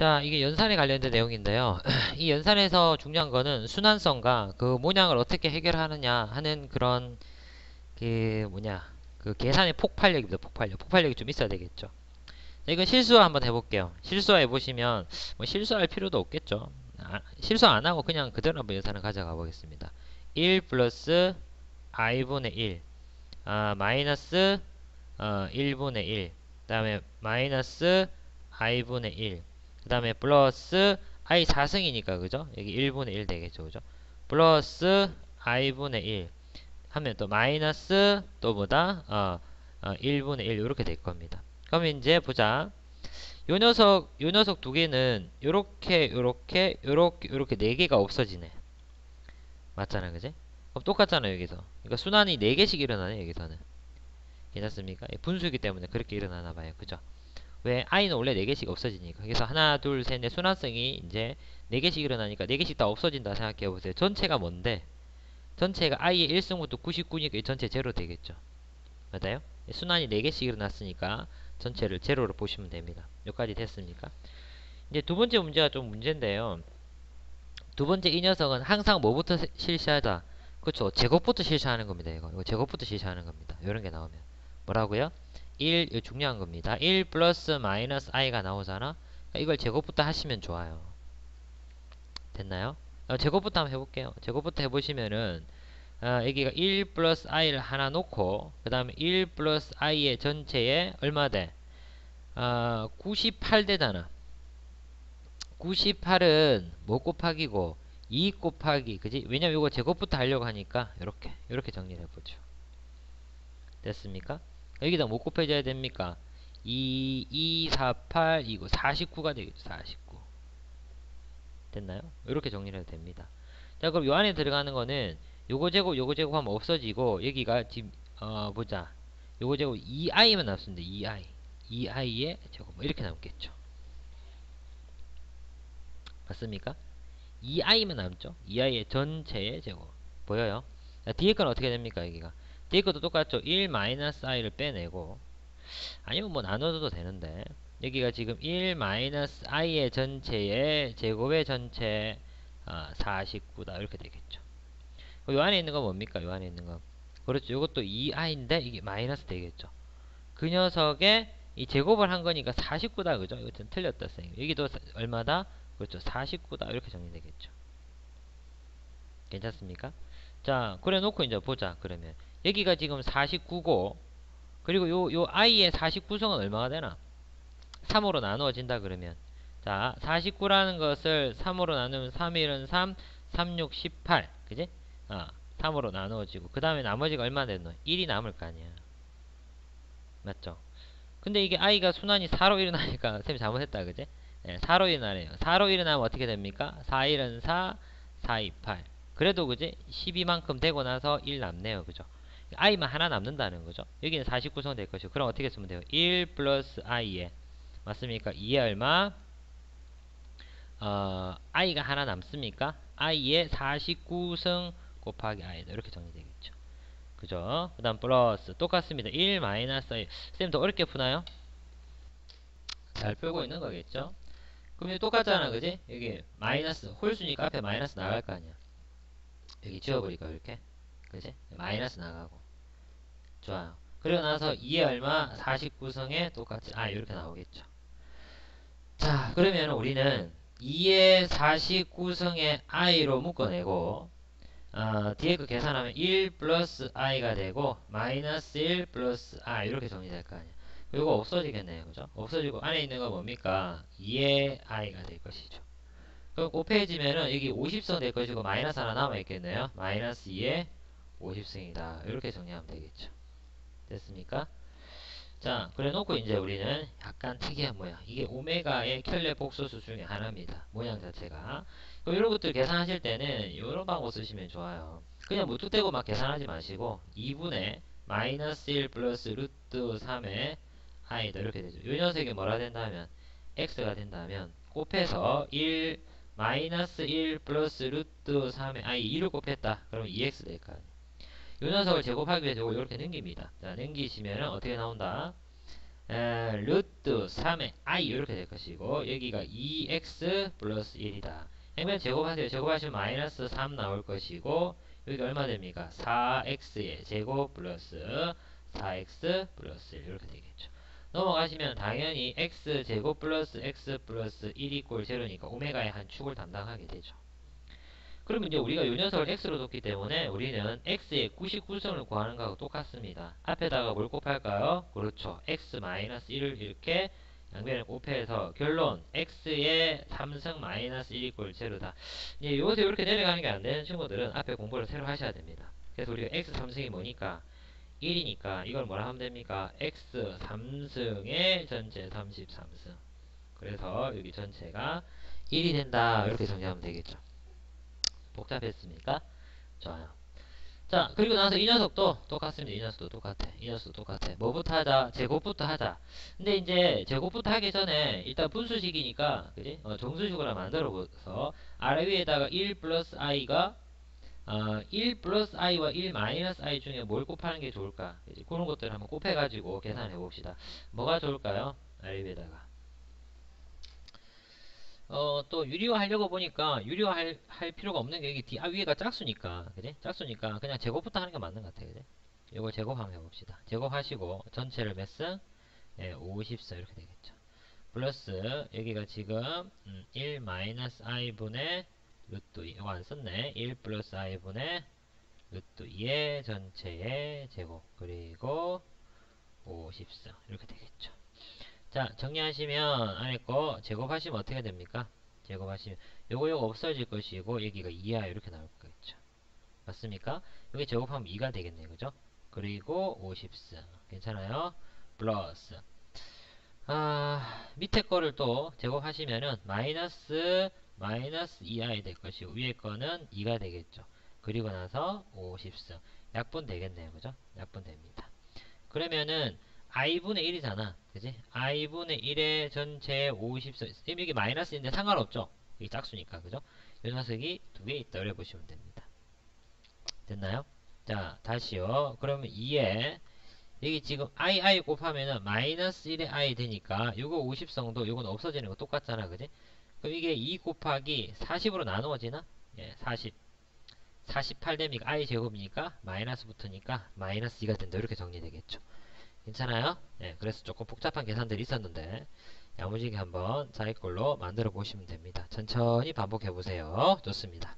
자, 이게 연산에 관련된 내용인데요. 이 연산에서 중요한 거는 순환성과 그 모양을 어떻게 해결하느냐 하는 그런 그 뭐냐 그 계산의 폭발력입니다. 폭발력. 폭발력이 좀 있어야 되겠죠. 자, 이건 실수화 한번 해볼게요. 실수화 해보시면 뭐 실수할 필요도 없겠죠. 아, 실수 안 하고 그냥 그대로 한번 연산을 가져가 보겠습니다. 1 플러스 i분의 1 아, 마이너스 어, 1분의 1 그 다음에 마이너스 i분의 1 그 다음에 플러스 i 4승이니까 그죠? 여기 1분의 1 되겠죠 그죠? 플러스 i분의 1 하면 또 마이너스 또 뭐다? 어, 어 1분의 1 이렇게 될 겁니다. 그럼 이제 보자. 요 녀석 요 녀석 두 개는 요렇게 요렇게 요렇게 요렇게 네 개가 없어지네. 맞잖아 그지? 그럼 똑같잖아 여기서. 그러니까 순환이 네 개씩 일어나네 여기서는. 괜찮습니까? 분수이기 때문에 그렇게 일어나나 봐요. 그죠? 왜 i는 원래 4개씩 없어지니까. 그래서 하나 둘 셋 넷 순환성이 이제 4개씩 일어나니까 4개씩 다 없어진다 생각해 보세요. 전체가 뭔데? 전체가 i의 1승부터 99니까 전체 제로 되겠죠. 맞아요? 순환이 4개씩 일어났으니까 전체를 제로로 보시면 됩니다. 여기까지 됐습니까? 이제 두 번째 문제가 좀 문제인데요. 두 번째 이 녀석은 항상 뭐부터 실시하자? 그렇죠. 제곱부터 실시하는 겁니다 이거, 이거 제곱부터 실시하는 겁니다. 이런 게 나오면. 뭐라고요? 1 이거 중요한 겁니다. 1 플러스 마이너스 i가 나오잖아. 그러니까 이걸 제곱부터 하시면 좋아요. 됐나요? 어, 제곱부터 한번 해볼게요. 제곱부터 해보시면은 어, 여기가 1 플러스 i를 하나 놓고 그 다음에 1 플러스 i의 전체에 얼마 돼? 어, 98 되잖아. 98은 뭐 곱하기고 2 곱하기 그지? 왜냐면 이거 제곱부터 하려고 하니까 이렇게 이렇게 정리를 해보죠. 됐습니까? 여기다 뭐 곱해줘야 됩니까? 2, 2, 4, 8, 이거 49가 되겠죠. 49. 됐나요? 이렇게 정리를 해도 됩니다. 자, 그럼 요 안에 들어가는 거는 요거 제곱, 요거 제곱 하면 없어지고 여기가 지금 어, 보자. 요거 제곱 2i만 남습니다. 2i. 2i의 제곱 뭐 이렇게 남겠죠. 맞습니까? 2i만 남죠. 2i의 전체의 제곱. 보여요? 자, 뒤에 건 어떻게 됩니까? 여기가. 뒤에 것도 똑같죠. 1 마이너스 i를 빼내고 아니면 뭐 나눠줘도 되는데 여기가 지금 1 마이너스 i의 전체의 제곱의 전체 아, 49다 이렇게 되겠죠. 요 안에 있는 건 뭡니까? 요 안에 있는 거 그렇죠. 이것도 2i인데 이게 마이너스 되겠죠. 그 녀석의 이 제곱을 한 거니까 49다 그죠? 좀 틀렸다 쌤. 여기도 얼마다? 그렇죠. 49다 이렇게 정리되겠죠. 괜찮습니까? 자, 그래 놓고 이제 보자. 그러면 여기가 지금 49고 그리고 요, 요 i의 49성은 얼마가 되나? 3으로 나누어진다 그러면 자 49라는 것을 3으로 나누면 3, 1은 3, 3, 6, 18 그지? 아, 3으로 나누어지고 그 다음에 나머지가 얼마 되노? 1이 남을 거 아니야 맞죠? 근데 이게 i가 순환이 4로 일어나니까 쌤이 잘못했다 그지? 네, 4로 일어나네요 4로 일어나면 어떻게 됩니까? 4, 1은 4, 4, 2, 8 그래도 그지? 12만큼 되고 나서 1 남네요 그죠? i만 하나 남는다는 거죠. 여기는 49성 될 것이고 그럼 어떻게 쓰면 돼요? 1 플러스 i에 맞습니까? 2에 얼마? 어, i가 하나 남습니까? i에 49성 곱하기 i 이렇게 정리되겠죠. 그죠? 그 다음 플러스 똑같습니다. 1 마이너스 i 쌤 더 어렵게 푸나요? 잘 풀고 있는 거겠죠? 그럼 똑같잖아 그지? 여기 마이너스 홀수니까 앞에 마이너스 나갈 거 아니야. 여기 지워버릴까 이렇게? 그지? 마이너스 나가고 좋아요. 그리고 나서 2에 얼마? 49성에 똑같이 아 이렇게 나오겠죠. 자 그러면 우리는 2에 49성에 i로 묶어내고 어, 뒤에 그 계산하면 1 플러스 i가 되고 마이너스 1 플러스 i 이렇게 정리될 거 아니야. 이거 없어지겠네요. 그죠? 없어지고 안에 있는 거 뭡니까? 2의 i가 될 것이죠. 그럼 곱해지면은 여기 50성 될 것이고 마이너스 하나 남아있겠네요. 마이너스 2에 50승이다. 이렇게 정리하면 되겠죠. 됐습니까? 자, 그래 놓고 이제 우리는 약간 특이한 모양. 이게 오메가의 켈레 복소수 중에 하나입니다. 모양 자체가. 그럼 이런 것들 계산하실 때는 이런 방법 쓰시면 좋아요. 그냥 무뚝대고 막 계산하지 마시고 2분의 마이너스 1 플러스 루트 3의 i다 이렇게 되죠. 이 녀석이 뭐라 된다면 x가 된다면 곱해서 1 마이너스 1 플러스 루트 3의 i 2를 곱했다. 그러면 2x 될거 아니에요. 이 녀석을 제곱하기 위해서 이렇게 넘깁니다. 자, 넘기시면 어떻게 나온다? 에, 루트 3의 i 이렇게 될 것이고 여기가 2x 플러스 1이다. 행변 제곱하세요. 제곱하시면 마이너스 3 나올 것이고 여기가 얼마 됩니까? 4x의 제곱 플러스 4x 플러스 1 이렇게 되겠죠. 넘어가시면 당연히 x 제곱 플러스 x 플러스 1 이 꼴 제로니까 오메가의 한 축을 담당하게 되죠. 그러면 이제 우리가 요 녀석을 x로 뒀기 때문에 우리는 x의 99선을 구하는 거하고 똑같습니다. 앞에다가 뭘 곱할까요? 그렇죠. x 1을 이렇게 양변을 곱해서 결론 x의 3승 마이너스 1 이꼴 제로다. 이제 요새 이렇게 내려가는 게 안 되는 친구들은 앞에 공부를 새로 하셔야 됩니다. 그래서 우리가 x 3승이 뭐니까 1이니까 이걸 뭐라 하면 됩니까? x 3승의 전체 33승. 그래서 여기 전체가 1이 된다. 이렇게 정리하면 되겠죠. 복잡했습니까? 좋아요. 자, 그리고 나서 이 녀석도 똑같습니다. 이 녀석도 똑같아. 이 녀석도 똑같아. 뭐부터 하자? 제곱부터 하자. 근데 이제 제곱부터 하기 전에 일단 분수식이니까, 그지? 어, 정수식으로 만들어 보서 아래 위에다가 1 플러스 i가 어, 1 플러스 i와 1 마이너스 i 중에 뭘 곱하는 게 좋을까? 그지? 그런 것들을 한번 곱해가지고 계산해 봅시다. 뭐가 좋을까요? 아래 위에다가. 어, 또 유리화 하려고 보니까 유리화 할, 할 필요가 없는 게 여기 뒤, 아, 위에가 짝수니까, 그지? 짝수니까 그냥 제곱부터 하는 게 맞는 것 같아, 그지? 이걸 제곱 한번 해봅시다. 제곱하시고 전체를 몇 승? 예, 50승 이렇게 되겠죠. 플러스 여기가 지금 음, 1 마이너스 i분의 루트 2 이거 안 썼네. 1 플러스 i분의 루트 2의 전체의 제곱 그리고 50승 이렇게 되겠죠. 자 정리하시면 안에 거 제곱하시면 어떻게 됩니까? 제곱하시면 요거 요거 없어질 것이고 여기가 2야 이렇게 나올 거겠죠. 맞습니까? 여기 제곱하면 2가 되겠네요. 그죠? 그리고 50승 괜찮아요? 플러스 아 밑에 거를 또 제곱하시면은 마이너스 마이너스 2i 될 것이고 위에 거는 2가 되겠죠. 그리고 나서 50승 약분 되겠네요. 그죠? 약분 됩니다. 그러면은 i분의 1이잖아. 그지? i분의 1의 전체 50승 이게 마이너스인데 상관없죠. 이게 짝수니까. 그죠? 이 녀석이 두 개 있다. 이래 보시면 됩니다. 됐나요? 자, 다시요. 그러면 2에 여기 지금 i i 곱하면은 마이너스 1의 i 되니까 요거 50성도 요건 없어지는 거 똑같잖아. 그지? 이게 2 곱하기 40으로 나누어지나? 예, 40. 48 됩니까? i 제곱이니까 마이너스 붙으니까 마이너스 2가 된다. 이렇게 정리되겠죠. 괜찮아요? 예, 그래서 조금 복잡한 계산들이 있었는데 야무지게 한번 자기 걸로 만들어 보시면 됩니다. 천천히 반복해 보세요. 좋습니다.